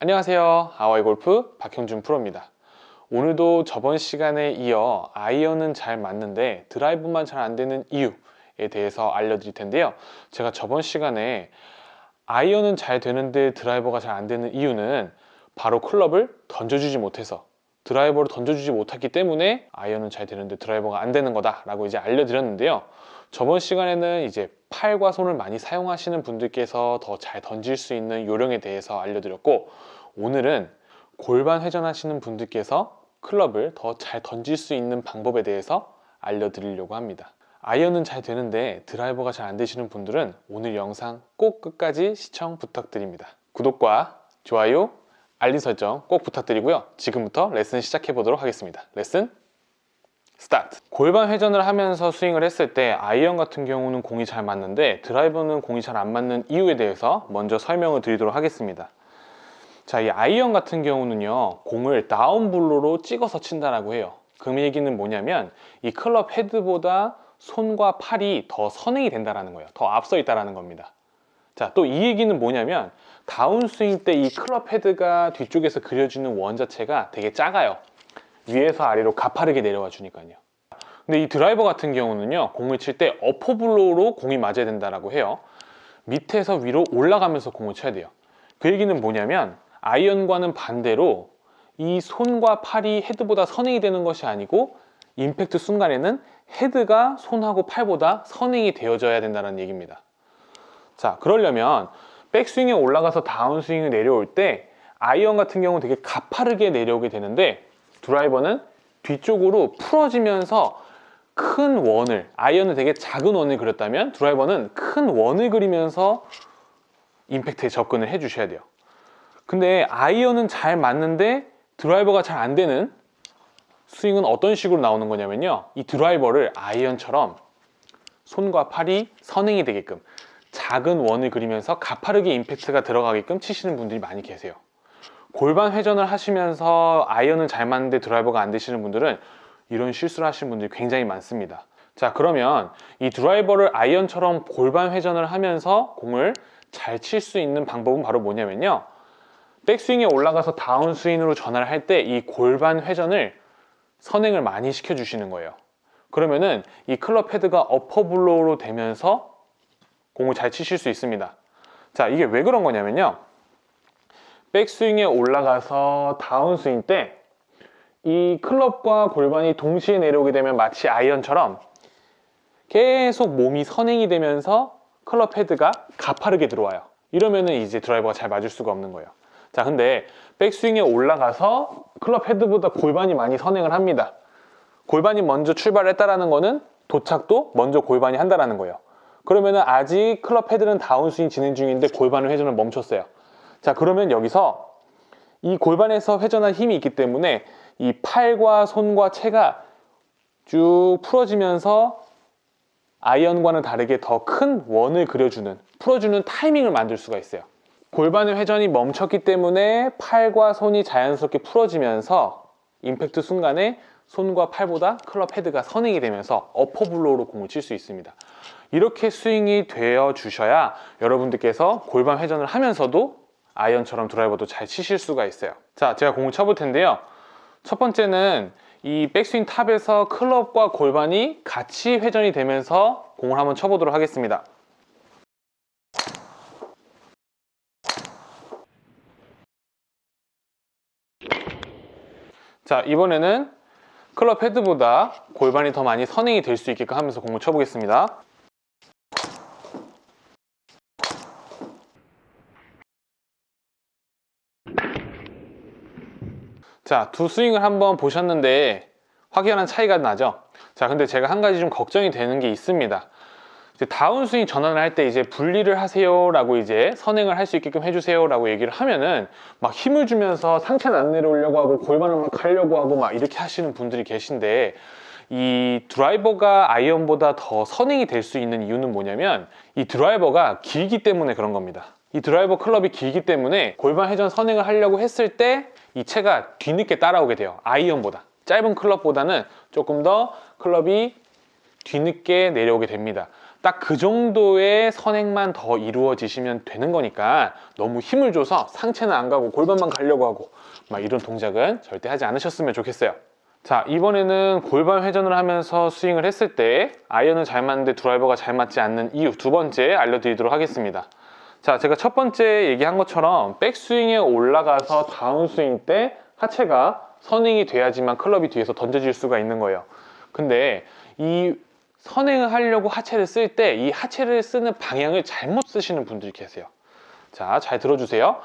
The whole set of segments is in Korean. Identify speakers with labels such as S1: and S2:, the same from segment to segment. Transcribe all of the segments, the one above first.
S1: 안녕하세요. 하와이 골프 박형준 프로입니다. 오늘도 저번 시간에 이어 아이언은 잘 맞는데 드라이브만 잘 안 되는 이유에 대해서 알려드릴 텐데요. 제가 저번 시간에 아이언은 잘 되는데 드라이버가 잘 안 되는 이유는 바로 클럽을 던져주지 못해서 드라이버를 던져주지 못했기 때문에 아이언은 잘 되는데 드라이버가 안 되는 거다 라고 이제 알려드렸는데요. 저번 시간에는 이제 팔과 손을 많이 사용하시는 분들께서 더 잘 던질 수 있는 요령에 대해서 알려드렸고 오늘은 골반 회전하시는 분들께서 클럽을 더 잘 던질 수 있는 방법에 대해서 알려드리려고 합니다. 아이언은 잘 되는데 드라이버가 잘 안 되시는 분들은 오늘 영상 꼭 끝까지 시청 부탁드립니다. 구독과 좋아요, 알림 설정 꼭 부탁드리고요. 지금부터 레슨 시작해 보도록 하겠습니다. 레슨 스타트. 골반 회전을 하면서 스윙을 했을 때 아이언 같은 경우는 공이 잘 맞는데 드라이버는 공이 잘 안 맞는 이유에 대해서 먼저 설명을 드리도록 하겠습니다. 자, 이 아이언 같은 경우는요, 공을 다운블로로 찍어서 친다라고 해요. 그 얘기는 뭐냐면 이 클럽 헤드보다 손과 팔이 더 선행이 된다라는 거예요. 더 앞서 있다라는 겁니다. 자, 또 이 얘기는 뭐냐면 다운스윙 때 이 클럽 헤드가 뒤쪽에서 그려지는 원 자체가 되게 작아요. 위에서 아래로 가파르게 내려와 주니까요. 근데 이 드라이버 같은 경우는요, 공을 칠 때 어퍼블로우로 공이 맞아야 된다라고 해요. 밑에서 위로 올라가면서 공을 쳐야 돼요. 그 얘기는 뭐냐면 아이언과는 반대로 이 손과 팔이 헤드보다 선행이 되는 것이 아니고 임팩트 순간에는 헤드가 손하고 팔보다 선행이 되어져야 된다는 얘기입니다. 자, 그러려면 백스윙에 올라가서 다운스윙을 내려올 때 아이언 같은 경우는 되게 가파르게 내려오게 되는데 드라이버는 뒤쪽으로 풀어지면서 큰 원을 아이언은 되게 작은 원을 그렸다면 드라이버는 큰 원을 그리면서 임팩트에 접근을 해 주셔야 돼요. 근데 아이언은 잘 맞는데 드라이버가 잘 안 되는 스윙은 어떤 식으로 나오는 거냐면요. 이 드라이버를 아이언처럼 손과 팔이 선행이 되게끔 작은 원을 그리면서 가파르게 임팩트가 들어가게끔 치시는 분들이 많이 계세요. 골반 회전을 하시면서 아이언은 잘 맞는데 드라이버가 안 되시는 분들은 이런 실수를 하시는 분들이 굉장히 많습니다. 자, 그러면 이 드라이버를 아이언처럼 골반 회전을 하면서 공을 잘 칠 수 있는 방법은 바로 뭐냐면요. 백스윙에 올라가서 다운스윙으로 전환을 할 때 이 골반 회전을 선행을 많이 시켜주시는 거예요. 그러면은 이 클럽 헤드가 어퍼블로우로 되면서 공을 잘 치실 수 있습니다. 자, 이게 왜 그런 거냐면요. 백스윙에 올라가서 다운스윙 때 이 클럽과 골반이 동시에 내려오게 되면 마치 아이언처럼 계속 몸이 선행이 되면서 클럽 헤드가 가파르게 들어와요. 이러면은 이제 드라이버가 잘 맞을 수가 없는 거예요. 자, 근데 백스윙에 올라가서 클럽 헤드보다 골반이 많이 선행을 합니다. 골반이 먼저 출발했다라는 거는 도착도 먼저 골반이 한다라는 거예요. 그러면은 아직 클럽 헤드는 다운스윙 진행 중인데 골반을 회전을 멈췄어요. 자, 그러면 여기서 이 골반에서 회전한 힘이 있기 때문에 이 팔과 손과 체가 쭉 풀어지면서 아이언과는 다르게 더 큰 원을 그려주는, 풀어주는 타이밍을 만들 수가 있어요. 골반의 회전이 멈췄기 때문에 팔과 손이 자연스럽게 풀어지면서 임팩트 순간에 손과 팔보다 클럽 헤드가 선행이 되면서 어퍼블로우로 공을 칠 수 있습니다. 이렇게 스윙이 되어 주셔야 여러분들께서 골반 회전을 하면서도 아이언처럼 드라이버도 잘 치실 수가 있어요. 자, 제가 공을 쳐볼 텐데요. 첫 번째는 이 백스윙 탑에서 클럽과 골반이 같이 회전이 되면서 공을 한번 쳐보도록 하겠습니다. 자, 이번에는 클럽 헤드보다 골반이 더 많이 선행이 될 수 있게끔 하면서 공을 쳐보겠습니다. 자, 두 스윙을 한번 보셨는데 확연한 차이가 나죠? 자, 근데 제가 한 가지 좀 걱정이 되는 게 있습니다. 다운스윙 전환을 할 때 이제 분리를 하세요라고 이제 선행을 할 수 있게끔 해주세요라고 얘기를 하면은 막 힘을 주면서 상체는 안 내려오려고 하고 골반을 막 하려고 하고 막 이렇게 하시는 분들이 계신데 이 드라이버가 아이언보다 더 선행이 될 수 있는 이유는 뭐냐면 이 드라이버가 길기 때문에 그런 겁니다. 이 드라이버 클럽이 길기 때문에 골반 회전 선행을 하려고 했을 때 이 채가 뒤늦게 따라오게 돼요. 아이언보다. 짧은 클럽보다는 조금 더 클럽이 뒤늦게 내려오게 됩니다. 딱 그 정도의 선행만 더 이루어지시면 되는 거니까 너무 힘을 줘서 상체는 안 가고 골반만 가려고 하고 막 이런 동작은 절대 하지 않으셨으면 좋겠어요. 자, 이번에는 골반 회전을 하면서 스윙을 했을 때 아이언은 잘 맞는데 드라이버가 잘 맞지 않는 이유 두 번째 알려드리도록 하겠습니다. 자, 제가 첫 번째 얘기한 것처럼 백스윙에 올라가서 다운스윙 때 하체가 선행이 돼야지만 클럽이 뒤에서 던져질 수가 있는 거예요. 근데 이 선행을 하려고 하체를 쓸 때 이 하체를 쓰는 방향을 잘못 쓰시는 분들이 계세요. 자, 잘 들어주세요.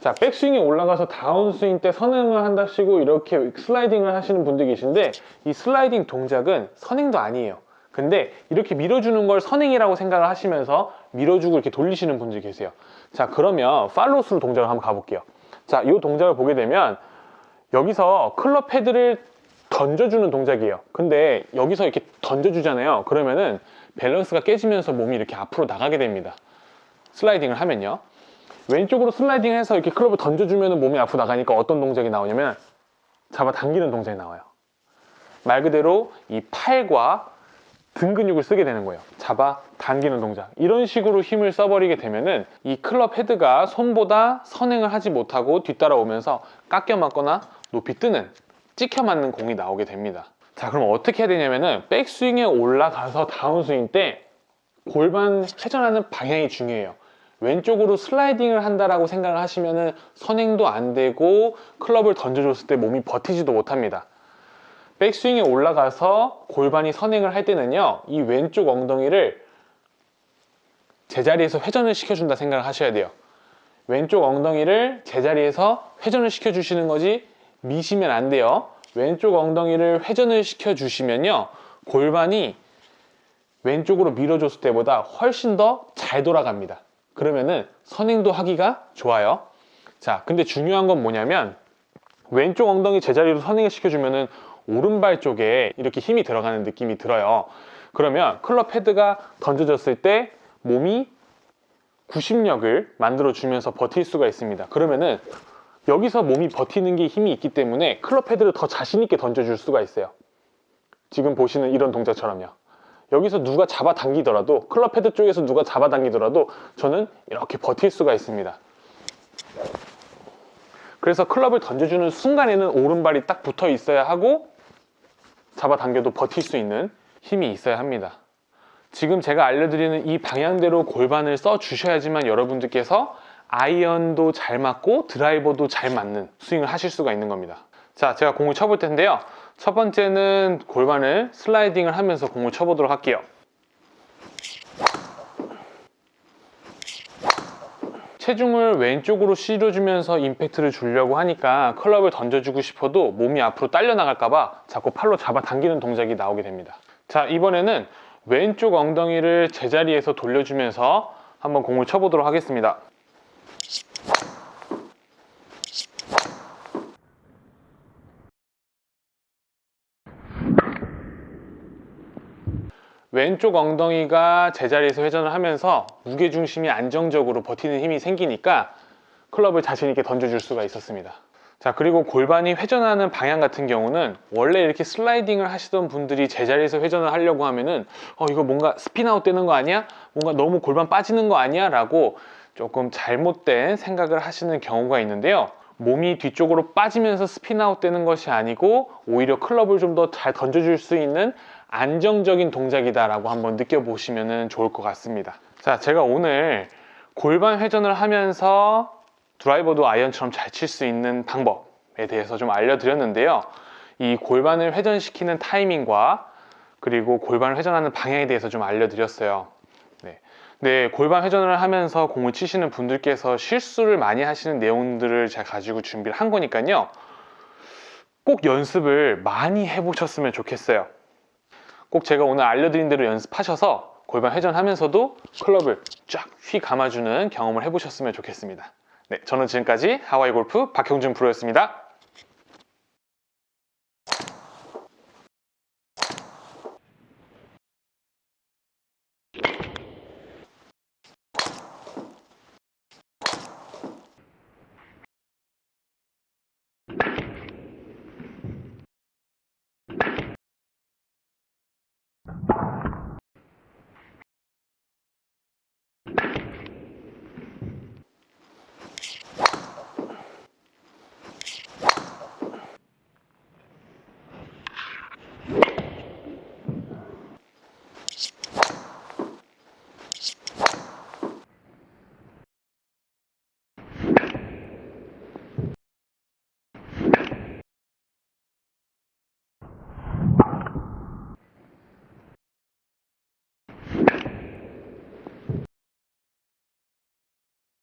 S1: 자, 백스윙에 올라가서 다운스윙 때 선행을 한다시고 이렇게 슬라이딩을 하시는 분들이 계신데 이 슬라이딩 동작은 선행도 아니에요. 근데 이렇게 밀어주는 걸 선행이라고 생각을 하시면서 밀어주고 이렇게 돌리시는 분들이 계세요. 자, 그러면 팔로스루 동작을 한번 가볼게요. 자, 이 동작을 보게 되면 여기서 클럽 헤드를 던져주는 동작이에요. 근데 여기서 이렇게 던져주잖아요. 그러면은 밸런스가 깨지면서 몸이 이렇게 앞으로 나가게 됩니다. 슬라이딩을 하면요. 왼쪽으로 슬라이딩 해서 이렇게 클럽을 던져주면 몸이 앞으로 나가니까 어떤 동작이 나오냐면 잡아 당기는 동작이 나와요. 말 그대로 이 팔과 등 근육을 쓰게 되는 거예요. 잡아 당기는 동작. 이런 식으로 힘을 써버리게 되면은 이 클럽 헤드가 손보다 선행을 하지 못하고 뒤따라오면서 깎여 맞거나 높이 뜨는 찍혀 맞는 공이 나오게 됩니다. 자, 그럼 어떻게 해야 되냐면은 백스윙에 올라가서 다운스윙 때 골반 회전하는 방향이 중요해요. 왼쪽으로 슬라이딩을 한다라고 생각을 하시면은 선행도 안 되고 클럽을 던져줬을 때 몸이 버티지도 못합니다. 백스윙에 올라가서 골반이 선행을 할 때는요, 이 왼쪽 엉덩이를 제자리에서 회전을 시켜준다 생각을 하셔야 돼요. 왼쪽 엉덩이를 제자리에서 회전을 시켜주시는 거지 미시면 안 돼요. 왼쪽 엉덩이를 회전을 시켜주시면요, 골반이 왼쪽으로 밀어줬을 때보다 훨씬 더 잘 돌아갑니다. 그러면은 선행도 하기가 좋아요. 자, 근데 중요한 건 뭐냐면 왼쪽 엉덩이 제자리로 선행을 시켜주면은 오른발 쪽에 이렇게 힘이 들어가는 느낌이 들어요. 그러면 클럽 헤드가 던져졌을 때 몸이 구심력을 만들어 주면서 버틸 수가 있습니다. 그러면은 여기서 몸이 버티는 게 힘이 있기 때문에 클럽 헤드를 더 자신 있게 던져줄 수가 있어요. 지금 보시는 이런 동작처럼요. 여기서 누가 잡아당기더라도 클럽 헤드 쪽에서 누가 잡아당기더라도 저는 이렇게 버틸 수가 있습니다. 그래서 클럽을 던져주는 순간에는 오른발이 딱 붙어 있어야 하고 잡아당겨도 버틸 수 있는 힘이 있어야 합니다. 지금 제가 알려드리는 이 방향대로 골반을 써 주셔야지만 여러분들께서 아이언도 잘 맞고 드라이버도 잘 맞는 스윙을 하실 수가 있는 겁니다. 자, 제가 공을 쳐볼 텐데요. 첫 번째는 골반을 슬라이딩을 하면서 공을 쳐보도록 할게요. 체중을 왼쪽으로 실어주면서 임팩트를 주려고 하니까 클럽을 던져주고 싶어도 몸이 앞으로 딸려 나갈까봐 자꾸 팔로 잡아 당기는 동작이 나오게 됩니다. 자, 이번에는 왼쪽 엉덩이를 제자리에서 돌려주면서 한번 공을 쳐보도록 하겠습니다. 왼쪽 엉덩이가 제자리에서 회전을 하면서 무게중심이 안정적으로 버티는 힘이 생기니까 클럽을 자신있게 던져줄 수가 있었습니다. 자, 그리고 골반이 회전하는 방향 같은 경우는 원래 이렇게 슬라이딩을 하시던 분들이 제자리에서 회전을 하려고 하면은 어, 이거 뭔가 스피나웃 되는 거 아니야? 뭔가 너무 골반 빠지는 거 아니야? 라고 조금 잘못된 생각을 하시는 경우가 있는데요. 몸이 뒤쪽으로 빠지면서 스피나웃 되는 것이 아니고 오히려 클럽을 좀 더 잘 던져줄 수 있는 안정적인 동작이다라고 한번 느껴보시면 좋을 것 같습니다. 자, 제가 오늘 골반 회전을 하면서 드라이버도 아이언처럼 잘 칠 수 있는 방법에 대해서 좀 알려드렸는데요. 이 골반을 회전시키는 타이밍과 그리고 골반을 회전하는 방향에 대해서 좀 알려드렸어요. 네. 네, 골반 회전을 하면서 공을 치시는 분들께서 실수를 많이 하시는 내용들을 제가 가지고 준비를 한 거니까요. 꼭 연습을 많이 해보셨으면 좋겠어요. 꼭 제가 오늘 알려드린 대로 연습하셔서 골반 회전하면서도 클럽을 쫙 휘 감아주는 경험을 해보셨으면 좋겠습니다. 네, 저는 지금까지 하와이 골프 박형준 프로였습니다.